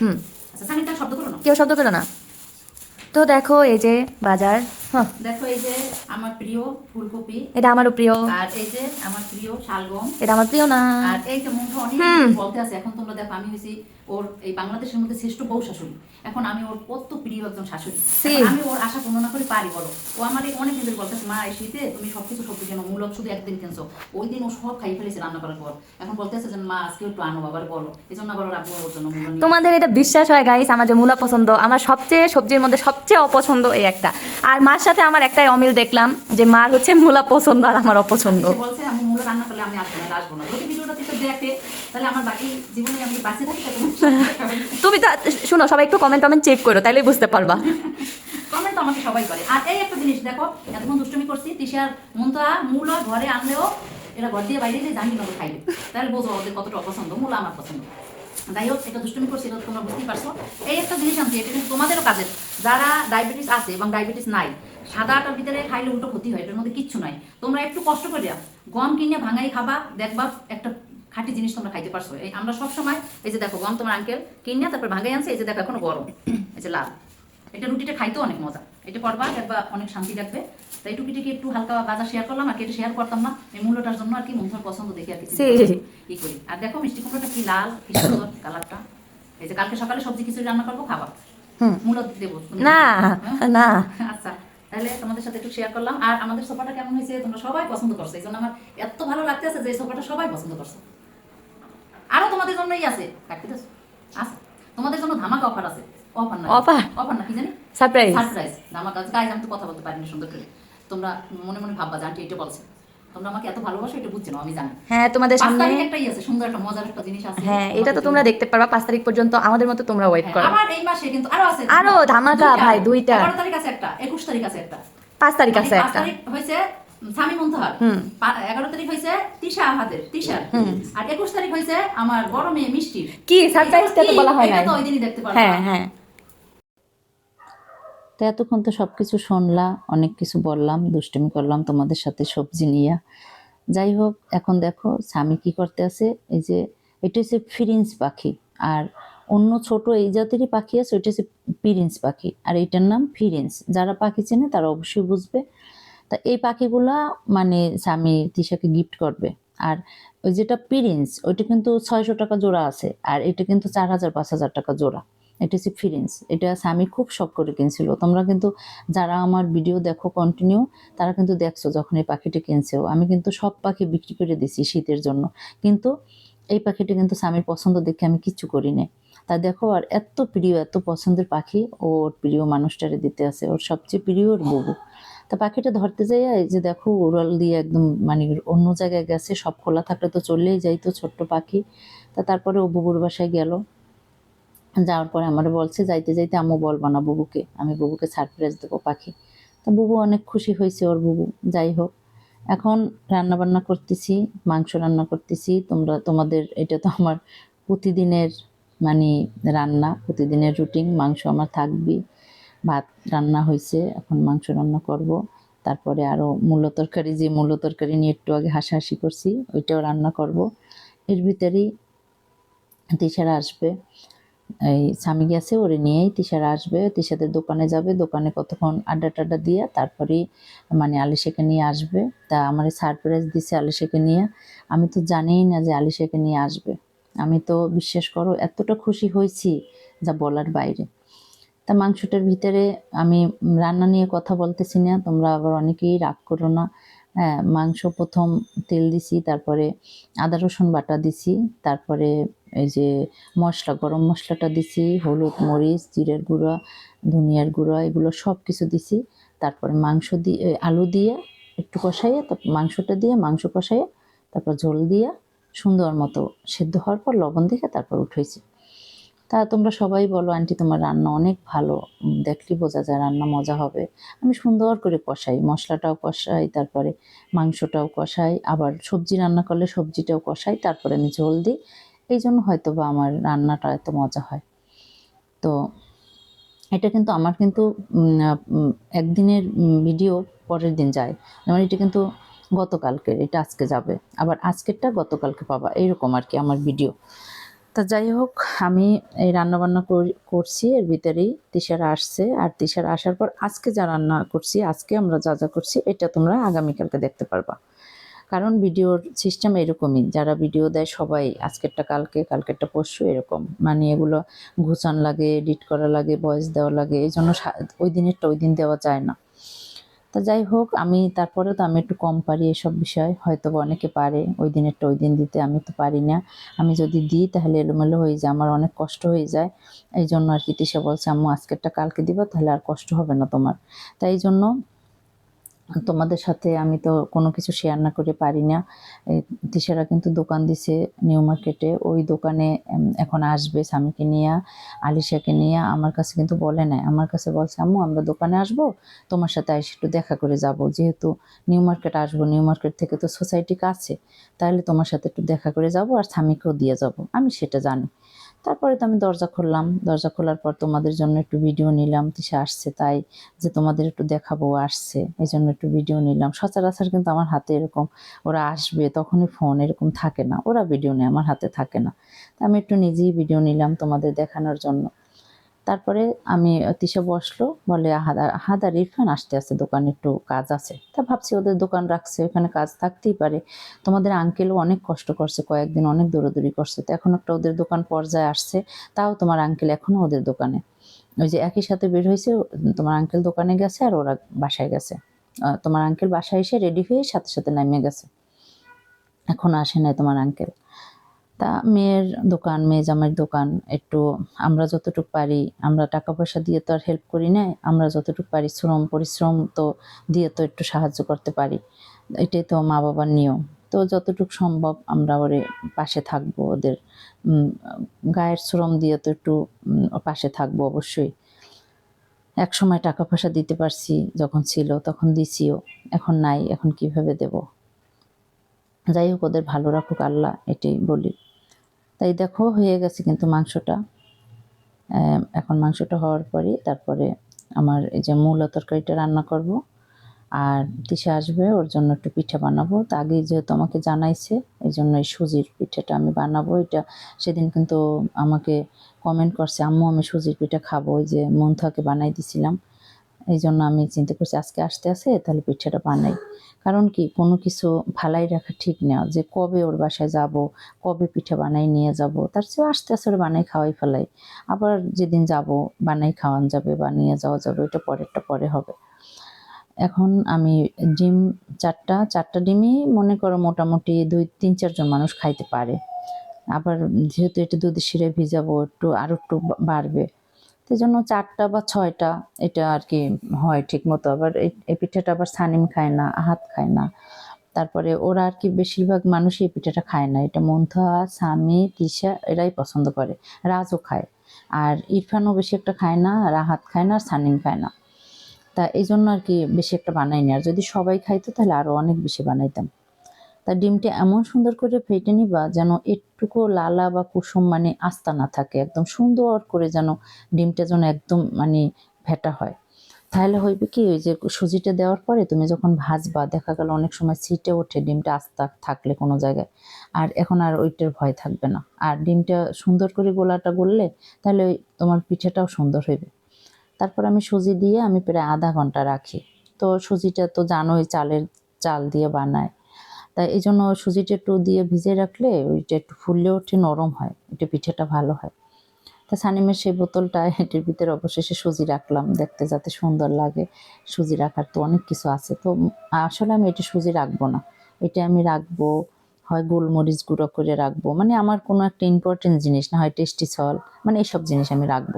হুম। আচ্ছা শব্দ করো না। কেউ শব্দ পেল না। তো দেখো এই যে বাজার দেখো এই যে আমার প্রিয় ফুলকপি। এটা আমারও প্রিয়। আর এই যে আমার প্রিয় শালগম। এটা আমার প্রিয় না। আর এই যে মুখে অনেক বলতে আছে। এখন তোমরা দেখো আমি হয়েছি ওর এই বাংলাদেশের মধ্যে শ্রেষ্ঠ বউ শাশুড়ি। এখন আমি ওর কত প্রিয় একজন শাশুড়ি। আমি ওর আশা পূর্ণ না করে পারি বলো। ও আমার অনেক দিন বলতেছে মা এই শীতে তুমি সবকিছু সবজি কেন? মূলক শুধু একদিন কিনছো? ওই দিন ও সব খাইয়ে ফেলেছে রান্না করার পর। এখন বলতেছে যে মা আজকে একটু আনো বাবার বলো। এই জন্য আবার আব্বু ওর জন্য তোমাদের এটা বিশ্বাস হয় গাইস আমার যে মূলা পছন্দ আমার সবচেয়ে সবজির মধ্যে সবচেয়ে অপছন্দ এই একটা। আর মার সাথে আমার একটাই অমিল দেখলাম যে মার হচ্ছে মূলা পছন্দ আর আমার অপছন্দ। বলছে আমি মূল রান্না করলে আমি আসব না আসব না। যদি ভিডিওটা দেখে তাহলে আমার বাকি জীবনে আমি বাঁচে থাকি তা তুমি তো শুনো সবাই একটু কমেন্ট টমেন্ট চেক করো তাইলে বুঝতে পারবা। কমেন্ট তো আমাকে সবাই করে। আর এই একটা জিনিস দেখো এতক্ষণ দুষ্টুমি করছি তিশার মনটা মূল ঘরে আনলেও এরা ঘর দিয়ে বাইরে দিয়ে জানি না খাইবে। তাহলে বোঝো ওদের কতটা অপছন্দ মূল আমার পছন্দ। যাই হোক এটা দুষ্টুমি করছি, এটা তোমরা বুঝতেই পারছ। এই একটা জিনিস আনছি, এটা কিন্তু তোমাদেরও কাজের। যারা ডায়াবেটিস আছে এবং ডায়াবেটিস নাই, সাদাটার ভিতরে খাইলে উল্টো ক্ষতি হয়, এটার মধ্যে কিচ্ছু নাই। তোমরা একটু কষ্ট করে গম কিনে ভাঙাই খাবা, দেখবা একটা খাঁটি জিনিস তোমরা খাইতে পারছ। এই আমরা সবসময়, এই যে দেখো, গম তোমার আঙ্কেল কিনে তারপর ভাঙাই আনছে, এই যে দেখো এখনও গরম, এই যে লাল। এটা রুটিটা খাইতেও অনেক মজা। এটা করবা দেখবা অনেক শান্তি লাগবে তাই টুকিটিকে একটু হালকা বাজার শেয়ার করলাম আর কি এটা শেয়ার করতাম না। এই মূল্যটার জন্য আর কি মন্থর পছন্দ দেখে আর কি ই করি। আর দেখো মিষ্টি কুমড়োটা কি লাল কি সুন্দর কালারটা। এই যে কালকে সকালে সবজি খিচুড়ি রান্না করব খাবার। মূল্য দেবো। না হ্যাঁ? না। আচ্ছা তাহলে তোমাদের সাথে একটু শেয়ার করলাম। আর আমাদের সোফাটা কেমন হয়েছে তোমরা সবাই পছন্দ করছ। এই জন্য আমার এত ভালো লাগতেছে যে সোফাটা সবাই পছন্দ করছ। আরও তোমাদের জন্যই আছে। কাটতে দাও আছে। তোমাদের জন্য ধামাকা অফার আছে। অফার না Offer? অফার না কি জানি? সারপ্রাইজ সারপ্রাইজ ধামাকা গাইজ আমি তো কথা বলতে পারিনি সুন্দর করে। তোমরা মনে মনে ভাববা যে আন্টি এটা বলছে। তোমরা আমাকে এত ভালোবাসো এটা বুঝছ না আমি জানি। হ্যাঁ তোমাদের সামনে একটাই আছে সুন্দর একটা মজার একটা জিনিস আছে। হ্যাঁ এটা তো তোমরা দেখতে পারবা তারিখ পর্যন্ত আমাদের মতো তোমরা ওয়েট হ্যাঁ, করো। আমার এই মাসে কিন্তু আরও আছে। আরও ধামাকা ভাই, দুইটা। তারিখ আছে একটা একুশ তারিখ আছে একটা। পাঁচ তারিখ আছে মানে পাঁচ একটা। তারিখ হয়েছে স্বামী মন্তহার হুম। পা- এগারো তারিখ হয়েছে তিশা আহাদের তিশার আর একুশ তারিখ হয়েছে আমার বড় মেয়ে মিষ্টির কি সারপ্রাইজটা তো বলা হয় এটা তো ওই দিনই দেখতে পারব। হ্যাঁ হ্যাঁ। তো এতক্ষণ তো সব কিছু শুনলা, অনেক কিছু বললাম, দুষ্টুমি করলাম তোমাদের সাথে সবজি নিয়ে। যাই হোক, এখন দেখো স্বামী কি করতে আছে, এই যে এটা হচ্ছে ফিরিন্স পাখি, আর অন্য ছোট এই জাতেরই পাখি আছে ওইটা হচ্ছে পিরিন্স পাখি, আর এটার নাম ফিরিন্স যারা পাখি চেনে তারা অবশ্যই বুঝবে। তা এই পাখিগুলা মানে স্বামী তিশাকে গিফট করবে, আর ওই যেটা পিরিন্স ওইটা কিন্তু ছয়শো টাকা জোড়া আছে, আর এটা কিন্তু চার হাজার, পাঁচ হাজার টাকা জোড়া। এটা হচ্ছে ফিরিন্স এটা স্বামী খুব শখ করে কিনছিল। তোমরা কিন্তু যারা আমার ভিডিও দেখো কন্টিনিউ তারা কিন্তু দেখছ যখন এই পাখিটি কিনছেও আমি কিন্তু সব পাখি বিক্রি করে দিছি শীতের জন্য। কিন্তু এই পাখিটি কিন্তু স্বামীর পছন্দ দেখে আমি কিচ্ছু করি না তা দেখো, আর এত প্রিয়, এত পছন্দের পাখি ওর প্রিয় মানুষটারে দিতে আছে। ওর সবচেয়ে প্রিয় ওর বুবু তা পাখিটা ধরতে যাই যে দেখো, উড়াল দিয়ে একদম মানে অন্য জায়গায় গেছে, সব খোলা থাকলে তো চলেই যাইতো ছোট্ট পাখি। তা তারপরে ও বুবুর বাসায় গেল। যাওয়ার পরে আমার বলছে, যাইতে যাইতে আম্মু বলবা না বুবুকে, আমি বুবুকে সারপ্রাইজ দেবো পাখি। তা বুবু অনেক খুশি হয়েছে ওর বুবু, যাই হোক। এখন রান্না বান্না করতেছি, মাংস রান্না করতেছি, তোমরা, তোমাদের, এটা তো আমার প্রতিদিনের মানে রান্না, প্রতিদিনের রুটিন, মাংস আমার থাকবেই ভাত রান্না হয়েছে, এখন মাংস রান্না করব। তারপরে আরও মূলো তরকারি, যে মূলো তরকারি নিয়ে একটু আগে হাসাহাসি করছি, ওইটাও রান্না করব। এর ভিতরেই তিশারা আসবে। এই স্বামী গেছে, ওরে নিয়েই তিশারা আসবে, তিশাদের দোকানে যাবে, দোকানে কতক্ষণ আড্ডা টাড্ডা দিয়ে তারপরেই মানে আলিশাকে নিয়ে আসবে। তা আমার সারপ্রাইজ দিছে আলিশাকে নিয়ে। আমি তো জানিই না যে আলিশাকে নিয়ে আসবে। আমি তো বিশ্বাস করো এতটা খুশি হয়েছি যা বলার বাইরে। তা মাংসটার ভিতরে আমি রান্না নিয়ে কথা বলতেছি না, তোমরা আবার অনেকেই রাগ করো না। হ্যাঁ মাংস প্রথম তেল দিছি, তারপরে আদা রসুন বাটা দিছি, তারপরে এই যে মশলা, গরম মশলাটা দিছি, হলুদ, মরিচ, জিরের গুঁড়া, ধনিয়ার গুঁড়া, এগুলো সব কিছু দিছি। তারপরে মাংস দিয়ে আলু দিয়ে একটু কষাইয়ে তারপর মাংসটা দিয়ে, মাংস কষাইয়ে, তারপর ঝোল দিয়ে, সুন্দর মতো সেদ্ধ হওয়ার পর লবণ দেখে তারপর উঠেছি। তা তোমরা সবাই বলো, আন্টি, তোমার রান্না অনেক ভালো। দেখলে বোঝা যায় রান্না মজা হবে। আমি সুন্দর করে কষাই, মশলাটাও কষাই, তারপরে মাংসটাও কষাই, আবার সবজি রান্না করলে সবজিটাও কষাই, তারপরে আমি ঝোল দিই। এই জন্য হয়তো বা আমার রান্নাটা এত মজা হয়। তো এটা কিন্তু আমার কিন্তু একদিনের ভিডিও পরের দিন যায়। যেমন এটা কিন্তু গতকালকের, এটা আজকে যাবে। আবার আজকেরটা গতকালকে পাবা, এইরকম আর কি আমার ভিডিও তা যাই হোক, আমি এই রান্নাবান্না কর- করছি, এর ভিতরেই তিশারা আসছে। আর তিশারা আসার পর আজকে যা রান্না করছি, আজকে আমরা যা যা করছি, এটা তোমরা আগামীকালকে দেখতে পারবা। কারণ ভিডিওর সিস্টেম এরকমই। যারা ভিডিও দেয় সবাই, আজকেরটা, কালকে, কালকেরটা, পরশু এরকম। মানে এগুলো ঘুচান লাগে, এডিট করা লাগে, ভয়েস দেওয়া লাগে, এই জন্য ওই দিনেরটা ওই দিন দেওয়া যায় না। তা যাই হোক, আমি তারপরে তো আমি একটু কম পারি এসব বিষয়। হয়তো অনেকে পারে ওই দিনেরটা ওই দিন দিতে, আমি তো পারি না। আমি যদি দিই তাহলে এলোমেলো হয়ে যায়, আমার অনেক কষ্ট হয়ে যায়। এই জন্য আর কি তিশা বলছে, আম্মু, আজকেরটা, কালকে দিবা, তাহলে আর কষ্ট হবে না তোমার। তাই জন্য তোমাদের সাথে আমি তো কোনো কিছু শেয়ার না করে পারি না। তিশারা কিন্তু দোকান দিছে নিউ মার্কেটে ওই দোকানে এখন আসবে স্বামীকে নিয়ে, আলিশাকে নিয়ে। আমার কাছে কিন্তু বলে নাই। আমার কাছে বলছে, আম্মু, আমরা দোকানে আসব। তোমার সাথে এসে একটু দেখা করে যাব। যেহেতু নিউ মার্কেট আসব নিউ মার্কেট থেকে তো সোসাইটি কাছে তাহলে তোমার সাথে একটু দেখা করে যাব আর স্বামীকেও দিয়ে যাব। আমি সেটা জানি। তারপরে তো আমি দরজা খুললাম। দরজা খোলার পর তোমাদের জন্য একটু ভিডিও নিলাম তিসে আসছে তাই যে তোমাদের একটু দেখাবো আসছে। এই জন্য একটু ভিডিও নিলাম। সচরাচর কিন্তু আমার হাতে এরকম ওরা আসবে, তখনই ফোন এরকম থাকে না। ওরা ভিডিও নেয়, আমার হাতে থাকে না। তা আমি একটু নিজেই ভিডিও নিলাম তোমাদের দেখানোর জন্য। তারপরে আমি তিশা বসল, বলে হাদার হাদার ইরফান আসতে আসতে দোকানে একটু কাজ আছে। তা ভাবছি ওদের দোকান রাখছে, ওখানে কাজ থাকতেই পারে। তোমাদের আঙ্কেলও অনেক কষ্ট করছে, কয়েকদিন অনেক দৌড়াদৌড়ি করছে। তো এখন একটা ওদের দোকান পর্যায়ে আসছে, তাও তোমার আঙ্কেল এখনও ওদের দোকানে। ওই যে একই সাথে বের হয়েছে, তোমার আঙ্কেল দোকানে গেছে আর ওরা বাসায় গেছে। তোমার আঙ্কেল বাসায় এসে রেডি হয়ে সাথে সাথে নামিয়ে গেছে। এখন আসে নাই তোমার আঙ্কেল তা মেয়ের দোকান, মেয়ে জামাইয়ের দোকান, একটু আমরা যতটুকু পারি, আমরা টাকা পয়সা দিয়ে তো আর হেল্প করি না আমরা যতটুকু পারি শ্রম, পরিশ্রম তো দিয়ে তো একটু সাহায্য করতে পারি। এটাই তো মা বাবার নিয়ম। তো যতটুকু সম্ভব আমরা ওরে পাশে থাকব ওদের গায়ের শ্রম দিয়ে তো একটু পাশে থাকব অবশ্যই। এক সময় টাকা পয়সা দিতে পারছি, যখন ছিল তখন দিছিও, এখন নাই, এখন কীভাবে দেব? যাই হোক, ওদের ভালো রাখুক আল্লাহ, এটাই বলি। তাই দেখো হয়ে গেছে কিন্তু মাংসটা। এখন মাংসটা হওয়ার পরে তারপরে আমার এই যে মূলা তরকারিটা রান্না করব। আর তিশা আসবে, ওর জন্য একটু পিঠা বানাবো। তা আগে যেহেতু আমাকে জানাইছে, এই জন্য এই সুজির পিঠাটা আমি বানাবো। এটা সেদিন কিন্তু আমাকে কমেন্ট করছে, আম্মু, আমি সুজির পিঠা খাব। ওই যে মন্থাকে বানাই দিছিলাম। এই জন্য আমি চিন্তা করছি আজকে আসতে আসে তাহলে পিঠাটা বানাই। কারণ কি, কোনো কিছু ফালাই রাখা ঠিক না, যে কবে ওর বাসায় যাব, কবে পিঠা বানাই নিয়ে যাব, তার চেয়ে আস্তে আস্তে ওরা বানাই খাওয়াই ফেলাই। আবার যেদিন যাব, বানাই খাওয়ান যাবে বা নিয়ে যাওয়া যাবে, ওইটা পরেরটা পরে হবে। এখন আমি ডিম চারটা চারটা ডিমই মনে করো মোটামুটি দুই, তিন চারজন মানুষ খাইতে পারে। আবার যেহেতু এটা দুধ শিরে ভিজাবো, একটু আরও একটু বাড়বে সেই জন্য চারটা বা ছয়টা এটা আর কি হয় ঠিক মতো আবার এই পিঠাটা আবার সানিম খায় না, আহাত খায় না। তারপরে ওরা আর কি বেশিরভাগ মানুষই এই পিঠাটা খায় না। এটা মন্থা, সামি, তিশা এরাই পছন্দ করে, রাজও খায়। আর ইরফানও বেশি একটা খায় না রাহাত খায় না, আর সানিম খায় না। তা এই জন্য আর কি বেশি একটা বানাইনি। আর যদি সবাই খাইতো তাহলে আরও অনেক বেশি বানাইতাম। তা ডিমটা এমন সুন্দর করে ফেটে নিবা যেন একটুকু লালা বা কুসুম মানে আস্তা না থাকে। একদম সুন্দর করে যেন ডিমটা যেন একদম মানে ফেটা হয়। তাহলে হইবে কি, ওই যে সুজিটা দেওয়ার পরে তুমি যখন ভাজবা, দেখা গেল অনেক সময় সিটে ওঠে ডিমটা আস্তা থাকলে কোনো জায়গায়। আর এখন আর ওইটার ভয় থাকবে না। আর ডিমটা সুন্দর করে গোলাটা গললে তাহলে তোমার পিঠাটাও সুন্দর হইবে। তারপর আমি সুজি দিয়ে আমি প্রায় আধা ঘণ্টা রাখি। তো সুজিটা তো জানোই চালের চাল দিয়ে বানায়। তাই এই জন্য সুজিটা একটু দিয়ে ভিজে রাখলে ওইটা একটু ফুললে ওঠে নরম হয় ওইটা পিঠাটা ভালো হয়। তা সানিমের সেই বোতলটা এটির ভিতরে অবশেষে সুজি রাখলাম, দেখতে যাতে সুন্দর লাগে। সুজি রাখার তো অনেক কিছু আছে। তো আসলে আমি এটা সুজি রাখব না। এটা আমি রাখব, হয় গোলমরিচ গুঁড়ো করে রাখব। মানে আমার কোনো একটা ইম্পর্টেন্ট জিনিস না হয় টেস্টি সল মানে এইসব জিনিস আমি রাখব।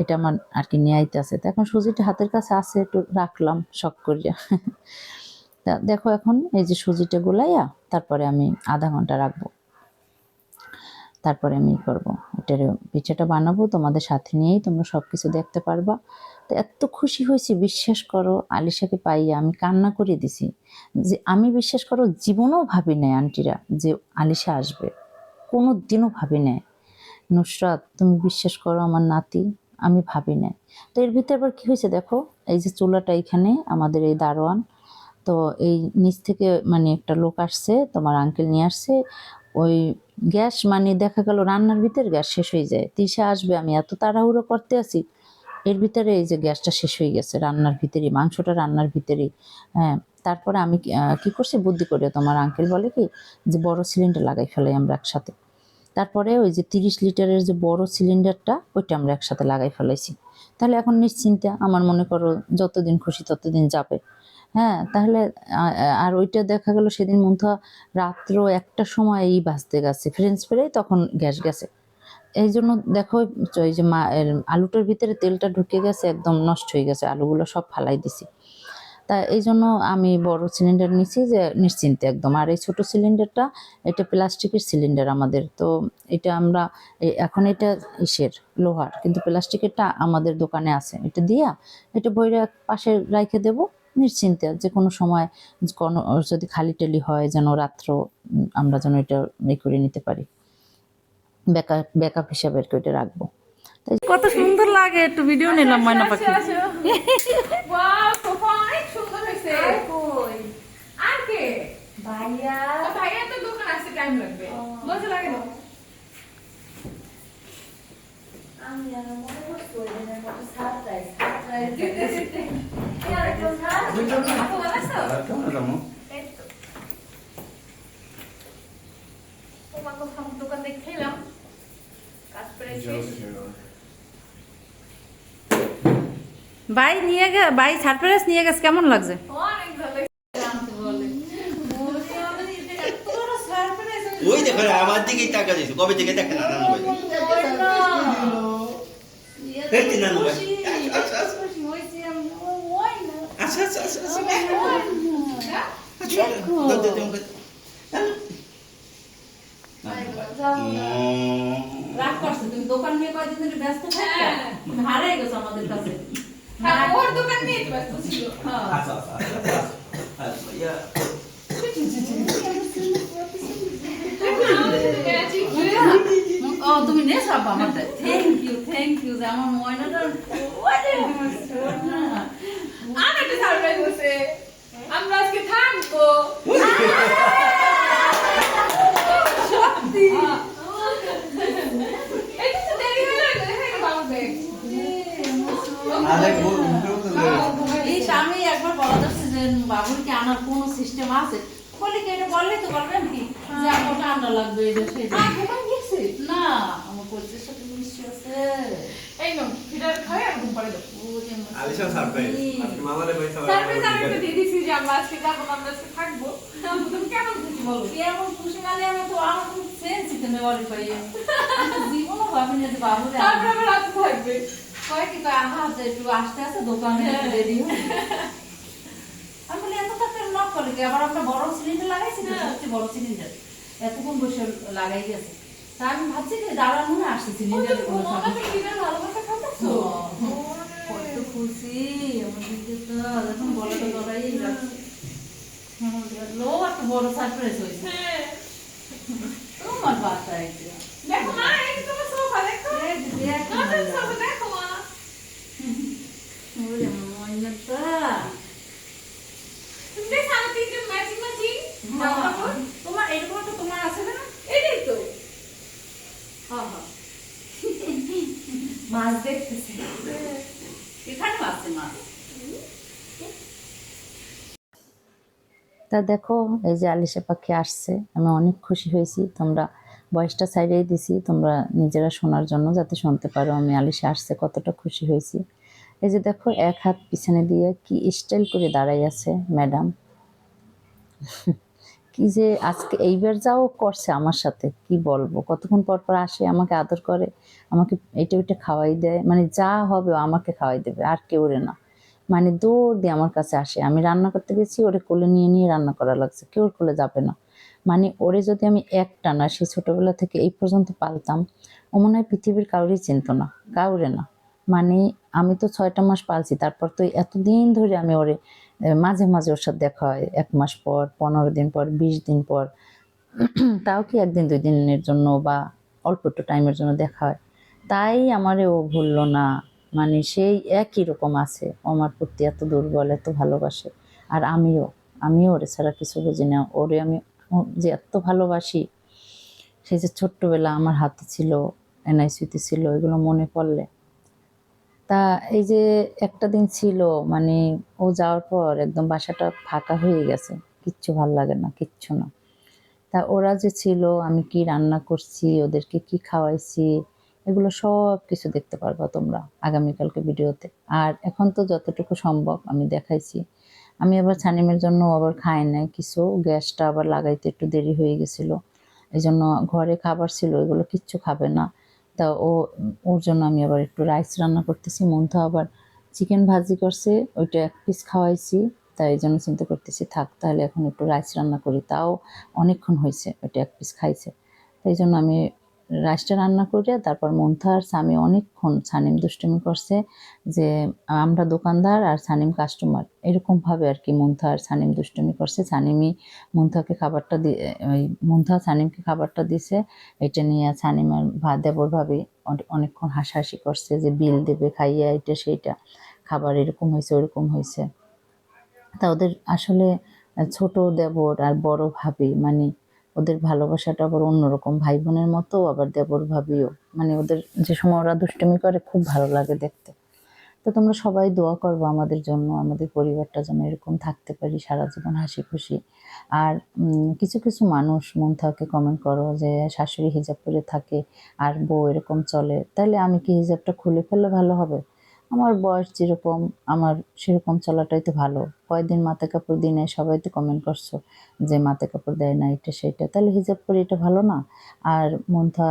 এটা আমার আর কি নিয়াইতে আছে। তো এখন সুজিটা হাতের কাছে আছে, একটু রাখলাম, শখ করিয়া। দেখো এখন এই যে সুজিটা গুলাইয়া তারপরে আমি আধা ঘণ্টা রাখব। তারপরে আমি করব। এটার পিঠাটা বানাবো, তোমাদের সাথে নিয়েই তোমরা সব কিছু দেখতে পারবা। তো এত খুশি হয়েছি, বিশ্বাস করো, আলিশাকে পাইয়া আমি কান্না করে দিছি। যে আমি বিশ্বাস করো, জীবনেও ভাবি নাই আন্টিরা যে আলিশা আসবে। কোনো দিনও ভাবি নাই। নুসরাত, তুমি বিশ্বাস করো আমার নাতি? আমি ভাবি নাই। তো এর ভিতরে আবার কি হয়েছে দেখো? এই যে চুলাটা এখানে, আমাদের এই দারোয়ান। তো এই নিচ থেকে মানে একটা লোক আসছে, তোমার আঙ্কেল নিয়ে আসছে। ওই গ্যাস মানে দেখা গেল রান্নার ভিতরে গ্যাস শেষ হয়ে যায়। তিসে আসবে, আমি এত তাড়াহুড়ো করতে আছি। এর ভিতরে এই যে গ্যাসটা শেষ হয়ে গেছে রান্নার ভিতরেই, মাংসটা রান্নার ভিতরেই। হ্যাঁ তারপরে আমি কি- করছি? বুদ্ধি করে তোমার আঙ্কেল বলে কি যে বড় সিলিন্ডার লাগাই ফেলাই আমরা একসাথে। তারপরে ওই যে তিরিশ লিটারের যে বড় সিলিন্ডারটা ওইটা আমরা একসাথে লাগাই ফেলাইছি। তাহলে এখন নিশ্চিন্তে আমার মনে করো যতদিন খুশি ততদিন যাবে। হ্যাঁ তাহলে আর ওইটা দেখা গেল সেদিন মধ্যে রাত্র একটা সময় এই বাঁচতে গেছে। ফ্রেঞ্চ ফ্রাই তখন গ্যাস গেছে। এই জন্য দেখো, ওই যে মা আলুটার ভিতরে তেলটা ঢুকে গেছে, একদম নষ্ট হয়ে গেছে, আলুগুলো সব ফালাই দিছি। তা এই জন্য আমি বড় সিলিন্ডার নিছি যে নিশ্চিন্তে একদম। আর এই ছোট সিলিন্ডারটা এটা প্লাস্টিকের সিলিন্ডার আমাদের। তো এটা আমরা এখন এটা ইসের লোহার, কিন্তু প্লাস্টিকেরটা আমাদের দোকানে আছে। এটা দিয়া, এটা বইরে পাশে রাইখে দেব। নিশ্চিন্তে যে কোনো সময় কোনো যদি খালি টেলি হয় যেন রাত্র আমরা যেন এটা ই করে নিতে পারি। ব্যাকআপ ব্যাকআপ হিসাবে আর কি ওইটা রাখব কত সুন্দর লাগে একটু ভিডিও নিলাম ময়না পাখি। ওয়াও সোফা সুন্দর হয়েছে। আর কে? ভাইয়া। ভাইয়া তো দোকান আসতে টাইম লাগবে। লজ্জা লাগে না আমি দোকান খেলাম কাজ করে ভাই নিয়ে গে ভাই সারপ্রাইজ নিয়ে গেছে কেমন লাগছে? ওই দেখো আমার দিকেই টাকা দিয়েছে কবে থেকে দেখেন না নানু ভাই? নানু ভাই। আচ্ছা আচ্ছা আচ্ছা আচ্ছা। আচ্ছা আচ্ছা। রাগ করছ তুমি দোকান নিয়ে কয়দিন ধরে ব্যস্ত থাকো? হ্যাঁ। হারাই গেছো আমাদের কাছে। হ্যাঁ, ওর দোকান নিয়ে ব্যস্ত ছিল। হ্যাঁ। আচ্ছা আচ্ছা। ও তুমি নে আমারটা থ্যাংক ইউ থ্যাংক ইউ যে আমার ময়নাটা একটা সারপ্রাইজ আমরা আজকে থাকব সত্যি হয়ে আরে। এই স্বামী একবার বলা যাচ্ছে যে বাবুরকে আনার কোন সিস্টেম আছে? বলে কি এটা বললেই তো বলবেন কি যে ঠান্ডা লাগবে এটা না আমার পরিচয়ের সাথে আছে। এই নাও ফিডার খাই আর ঘুম পাড়ে দাও। ও যে আমার আলিশা সারপ্রাইজ। আজকে মামারে পয়সা সারপ্রাইজ আমি একটা দিয়ে দিছি যে আমরা আজকে যাব আমরা আজকে থাকব। তুমি কেমন খুশি বলো? কেমন খুশি মানে আমি তো আমার কোনো সেন্সই তো নেওয়ার পাই জীবনও ভাবিনি যে তারপরে আবার রাত থাকবে। কয় কি কয় আহা যে একটু আসতে আসতে দোকানে রেডি আমি বলি এত তাকে নক করে আবার আমরা বড় সিলিন্ডার লাগাইছি সবচেয়ে বড় সিলিন্ডার এতক্ষণ বসে লাগাই গেছে। আমি ভাবছি যে দাঁড়া মনে আসছে সিলিন্ডার কোনো ঘুমানো সময় ফিডার ভালোবাসা খাতাছো কত খুশি আমার তো এখন বলে তো লো একটা বড় সারপ্রাইজ হয়েছে। হ্যাঁ। তোমার বাচ্চা দেখো এই যে তোমার সোফা দেখো দেখ, দেখ, না তুমি সোফা দেখো মা ওরে ময়নাটা তুমি দেখো আমার তিনটে ম্যাচিং ম্যাচিং জামা কাপড় তোমার এরকম তো তোমার আছে না এটাই তো হ্যাঁ হ্যাঁ মাছ দেখতেছি এখানেও আছে মাছ। তা দেখো এই যে আলিশা পাখি আসছে আমি অনেক খুশি হয়েছি। তোমরা বয়সটা সাইডেই দিছি তোমরা নিজেরা শোনার জন্য যাতে শুনতে পারো আমি আলিশা আসছে কতটা খুশি হয়েছি। এই যে দেখো এক হাত পিছনে দিয়ে কি স্টাইল করে দাঁড়াই আছে ম্যাডাম কি যে আজকে এইবার যাও করছে আমার সাথে, কি বলব? কতক্ষণ পর পর আসে, আমাকে আদর করে, আমাকে এটা ওইটা খাওয়াই দেয় মানে যা হবে আমাকে খাওয়াই দেবে, আর কেউ রে না। মানে দৌড় দিয়ে আমার কাছে আসে, আমি রান্না করতে গেছি, ওরে কোলে নিয়ে নিয়ে রান্না করা লাগছে কেউ কোলে যাবে না। মানে ওরে যদি আমি একটা না, সেই ছোটবেলা থেকে এই পর্যন্ত পালতাম, ও মনে হয় পৃথিবীর কাউরই চিনতো না, কাউরে না। মানে আমি তো ছয়টা মাস পালছি, তারপর তো এতদিন ধরে আমি ওরে মাঝে মাঝে ওর সাথে দেখা হয়, এক মাস পর, পনেরো দিন পর, বিশ দিন পর। তাও কি একদিন, দুই দিনের জন্য বা অল্প একটু টাইমের জন্য দেখা হয়। তাই আমারে ও ভুললো না মানে সেই একই রকম আছে আমার প্রতি এত দুর্বল, এত ভালোবাসে, আর আমিও আমিও ওরে ছাড়া কিছু বুঝি না। ওরে আমি যে এত ভালোবাসি, সেই যে ছোট্টবেলা আমার হাতে ছিল, এনআইসিতে ছিল, এগুলো মনে পড়লে তা এই যে একটা দিন ছিল মানে ও যাওয়ার পর একদম বাসাটা ফাঁকা হয়ে গেছে, কিচ্ছু ভালো লাগে না, কিচ্ছু না। তা ওরা যে ছিল, আমি কি রান্না করছি, ওদেরকে কি খাওয়াইছি, এগুলো সব কিছু দেখতে পারবা তোমরা আগামীকালকে ভিডিওতে। আর এখন তো যতটুকু সম্ভব আমি দেখাইছি। আমি আবার ছানিমের জন্য আবার খাই নাই, কিছু গ্যাসটা আবার লাগাইতে একটু দেরি হয়ে গেছিল। এই জন্য ঘরে খাবার ছিল এগুলো কিচ্ছু খাবে না। তা ও, ওর জন্য আমি আবার একটু রাইস রান্না করতেছি। মন্থা আবার চিকেন ভাজি করছে, ওইটা এক পিস খাওয়াইছি, তাই এই জন্য চিন্তা করতেছি, থাক তাহলে এখন একটু রাইস রান্না করি। তাও অনেকক্ষণ হয়েছে, ওইটা এক পিস খাইছে। তাই জন্য আমি রাইসটা রান্না করে তারপর মন্থা আর স্বামী অনেকক্ষণ সানিম দুষ্টুমি করছে যে, আমরা দোকানদার আর সানিম কাস্টমার এরকমভাবে আর কি মন্থা আর সানিম দুষ্টুমি করছে। সানিমই মন্থাকে খাবারটা দিয়ে ওই মন্থা সানিমকে খাবারটা দিছে। এটা নিয়ে সানিম আর ভা, দেবর ভাবি অনেকক্ষণ হাসাহাসি করছে যে, বিল দেবে, খাইয়া এটা সেইটা। খাবার এরকম হয়েছে ওরকম হয়েছে তা ওদের আসলে ছোট দেবর আর বড় ভাবি মানে ওদের ভালোবাসাটা আবার অন্যরকম ভাই বোনের মতো আবার দেবর ভাবিও। মানে ওদের যে সময় ওরা দুষ্টুমি করে খুব ভালো লাগে দেখতে। তো তোমরা সবাই দোয়া করব আমাদের জন্য, আমাদের পরিবারটা যেন এরকম থাকতে পারি, সারা জীবন হাসি খুশি আর কিছু কিছু মানুষ মন থাকে কমেন্ট করো যে, শাশুড়ি হিজাব পরে থাকে, আর বউ এরকম চলে। তাহলে আমি কি হিজাবটা খুলে ফেললে ভালো হবে? আমার বয়স যেরকম, আমার সেরকম চলাটাই তো ভালো। কয়েকদিন মাথা কাপড় দিনে সবাই তো কমেন্ট করছ যে মাথা কাপড় দেয় না, এটা সেটা। তাহলে হিজাব পরে এটা ভালো না? আর মন্থা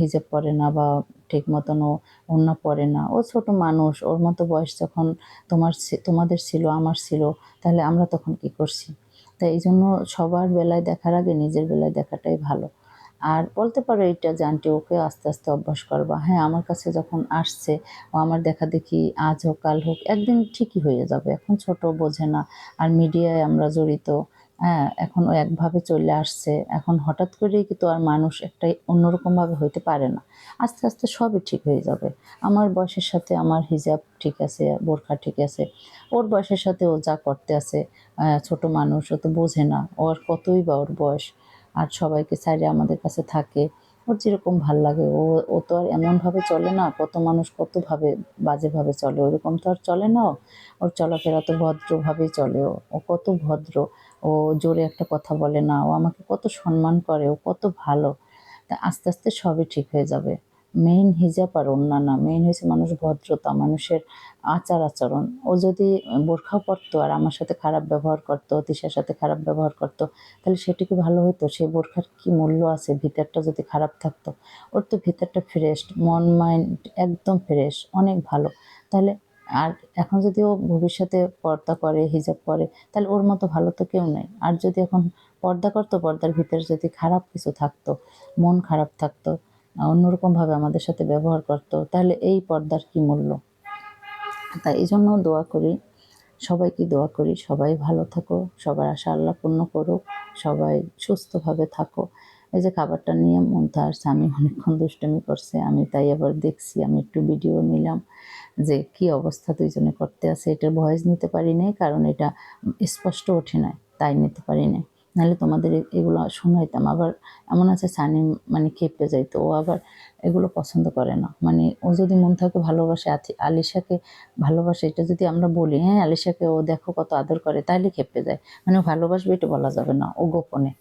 হিজাব পরে না বা ঠিক মতন ও, ওড়না পরে না। ও ছোট মানুষ, ওর মতো বয়স যখন তোমার তোমাদের ছিল, আমার ছিল, তাহলে আমরা তখন কি করছি? তাই এই জন্য সবার বেলায় দেখার আগে নিজের বেলায় দেখাটাই ভালো। আর বলতে পারো এইটা যে আন্টি ওকে আস্তে আস্তে অভ্যাস করবা। হ্যাঁ আমার কাছে যখন আসছে ও আমার দেখা দেখি আজ হোক, কাল হোক, একদিন ঠিকই হয়ে যাবে। এখন ছোট বোঝে না। আর মিডিয়ায় আমরা জড়িত। হ্যাঁ এখন ও একভাবে চলে আসছে। এখন হঠাৎ করেই কিন্তু আর মানুষ একটা অন্যরকমভাবে হইতে পারে না। আস্তে আস্তে সবই ঠিক হয়ে যাবে। আমার বয়সের সাথে আমার হিজাব ঠিক আছে, বোরখা ঠিক আছে। ওর বয়সের সাথে ও যা করতে আছে ছোট মানুষ ও তো বোঝে না। ওর কতই বা ওর বয়স। আর সবাইকে সাইডে আমাদের কাছে থাকে। ওর যেরকম ভালো লাগে। ও ও তো আর এমনভাবে চলে না, কত মানুষ কতভাবে বাজেভাবে চলে। ওরকম তো আর চলে না ওর চলাফেরা তো ভদ্রভাবেই চলে ও। ও কত ভদ্র। ও জোরে একটা কথা বলে না। ও আমাকে কত সম্মান করে। ও কত ভালো। তা আস্তে আস্তে সবই ঠিক হয়ে যাবে। মেইন হিজাব আর অন্যান্য মেইন হয়েছে মানুষ ভদ্রতা, মানুষের আচার আচরণ। ও যদি বোরখা পরতো আর আমার সাথে খারাপ ব্যবহার করতো, তিশার সাথে খারাপ ব্যবহার করতো, তাহলে সেটা কি ভালো হতো সেই বোরখার কি মূল্য আছে? ভিতরটা যদি খারাপ থাকতো, ওর তো ভিতরটা ফ্রেশ মন মাইন্ড একদম ফ্রেশ অনেক ভালো। তাহলে আর এখন যদি ও ভবিষ্যতে পর্দা করে হিজাব করে তাহলে ওর মতো ভালো তো কেউ নেই। আর যদি এখন পর্দা করতো, পর্দার ভিতরে যদি খারাপ কিছু থাকতো, মন খারাপ থাকতো অন্যরকমভাবে আমাদের সাথে ব্যবহার করতো, তাহলে এই পর্দার কি মূল্য? তাই এই জন্য দোয়া করি, সবাইকে দোয়া করি, সবাই ভালো থাকো, সবার আশা আল্লাহ পূর্ণ করুক, সবাই সুস্থভাবে থাকো। এই যে খাবারটা নিয়ে মন্থা আর স্বামী অনেকক্ষণ দুষ্টমি করছে, আমি তাই আবার দেখছি, আমি একটু ভিডিও নিলাম যে কি অবস্থা দুইজনে করতে আছে, এটার ভয়েস নিতে পারি নাই, কারণ এটা স্পষ্ট ওঠে নাই, তাই নিতে পারি নাই। নাহলে তোমাদের এগুলো শোনাইতাম। আবার এমন আছে সানি মানে খেপে যাইতো, ও আবার এগুলো পছন্দ করে না। মানে ও যদি মন থাকে ভালোবাসে আলিশাকে ভালোবাসে, এটা যদি আমরা বলি হ্যাঁ আলিশাকে ও দেখো কত আদর করে তাহলে খেপে যায়। মানে ও ভালোবাসবে এটা বলা যাবে না, ও গোপনে।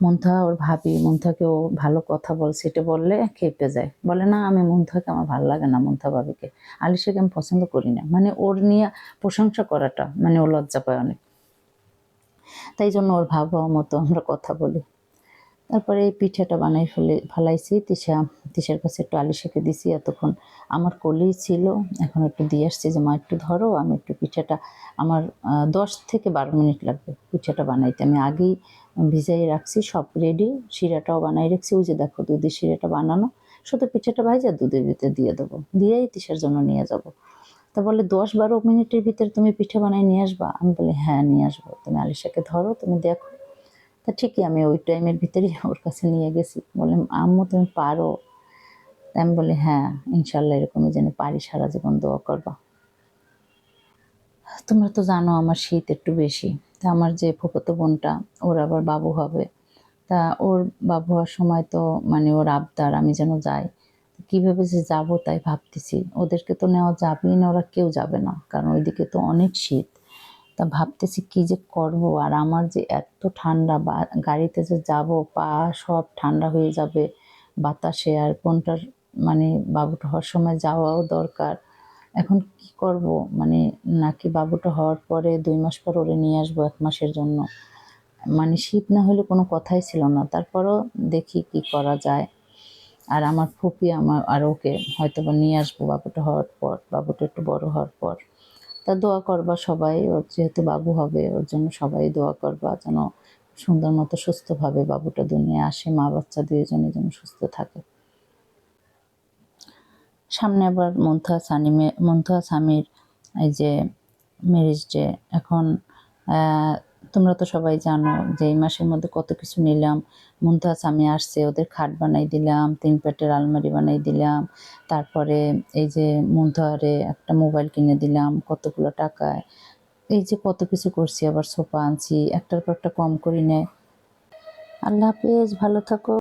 মন্থা, ওর ভাবি, মন্থাকে ও ভালো কথা বলছে এটা বললে খেপে যায়। বলে, না, আমি মন্থাকে আমার ভালো লাগে না, মন্থা ভাবিকে। আলিশাকে আমি পছন্দ করি না। মানে ওর নিয়ে প্রশংসা করাটা মানে ও লজ্জা পায় অনেক। তাই জন্য ওর ভাবা মতো আমরা কথা বলি। তারপরে এই পিঠাটা বানাই ফেলে, ফেলাইছি। তিশা, তিশার কাছে একটু আলিশাকে দিছি, এতক্ষণ আমার কোলেই ছিল। এখন একটু দিয়ে আসছি যে, মা, একটু ধরো, আমি একটু পিঠাটা, আমার দশ থেকে বারো মিনিট লাগবে পিঠাটা বানাইতে। আমি আগেই ভিজাই রাখছি, সব রেডি শিরাটাও বানাই রাখছি। ওই যে দেখো, দুধের শিরাটা বানানো। শুধু পিঠাটা ভাইজা দুধের ভিতরে দিয়ে দেবো। দিয়েই তিশার জন্য নিয়ে যাব। তা বলে, দশ বারো মিনিটের ভিতরে তুমি পিঠে বানাই নিয়ে আসবা? আমি বলি হ্যাঁ নিয়ে আসব। তুমি আলিশাকে ধরো, তুমি দেখো। তা ঠিকই আমি ওই টাইমের ভিতরেই ওর কাছে নিয়ে গেছি। বলে, আম্মু, তুমি পারো? আমি বলি হ্যাঁ ইনশাল্লাহ এরকমই যেন পারি, সারা জীবন দোয়া করবা। তোমরা তো জানো আমার শীত একটু বেশি। তা আমার যে ফুফতো বোনটা, ওর আবার বাবু হবে। তা ওর বাবু হওয়ার সময় তো মানে ওর আবদার, আমি যেন যাই। কীভাবে যে যাব তাই ভাবতেছি। ওদেরকে তো নেওয়া যাবেই না, ওরা কেউ যাবে না। কারণ ওইদিকে তো অনেক শীত। তা ভাবতেছি কি যে করব? আর আমার যে এত ঠান্ডা, বা গাড়িতে যে যাব, পা সব ঠান্ডা হয়ে যাবে। বাতাসে আর কোনটার মানে বাবুটা হওয়ার সময় যাওয়াও দরকার। এখন কি করব? মানে নাকি বাবুটা হওয়ার পরে দুই মাস পর ওরে নিয়ে আসব এক মাসের জন্য। মানে শীত না হলে কোনো কথাই ছিল না। তারপরও দেখি কি করা যায়। আর আমার ফুপি আমার, আর ওকে হয়তো বা নিয়ে আসব বাবুটা হওয়ার পর, বাবুটা একটু বড় হওয়ার পর। তা দোয়া করবা সবাই, ওর যেহেতু বাবু হবে, ওর জন্য সবাই দোয়া করবা যেন সুন্দর মতো সুস্থভাবে বাবুটা দুনিয়া আসে, মা বাচ্চা দুইজনে যেন সুস্থ থাকে। সামনে আবার মন্থা সানি মন্থা স্বামীর এই যে ম্যারেজ ডে এখন তোমরা তো সবাই জানো যে এই মাসের মধ্যে কত কিছু নিলাম। মুমতাজ আমি আসছে, ওদের খাট বানাই দিলাম, তিন প্যাটের আলমারি বানাই দিলাম, তারপরে এই যে মুমতাহারে একটা মোবাইল কিনে দিলাম, কতগুলো টাকায় এই যে কত কিছু করছি, আবার সোফা আনছি, একটার পর একটা কম করি নেয় আল্লাহ হাফেজ, ভালো থাকো।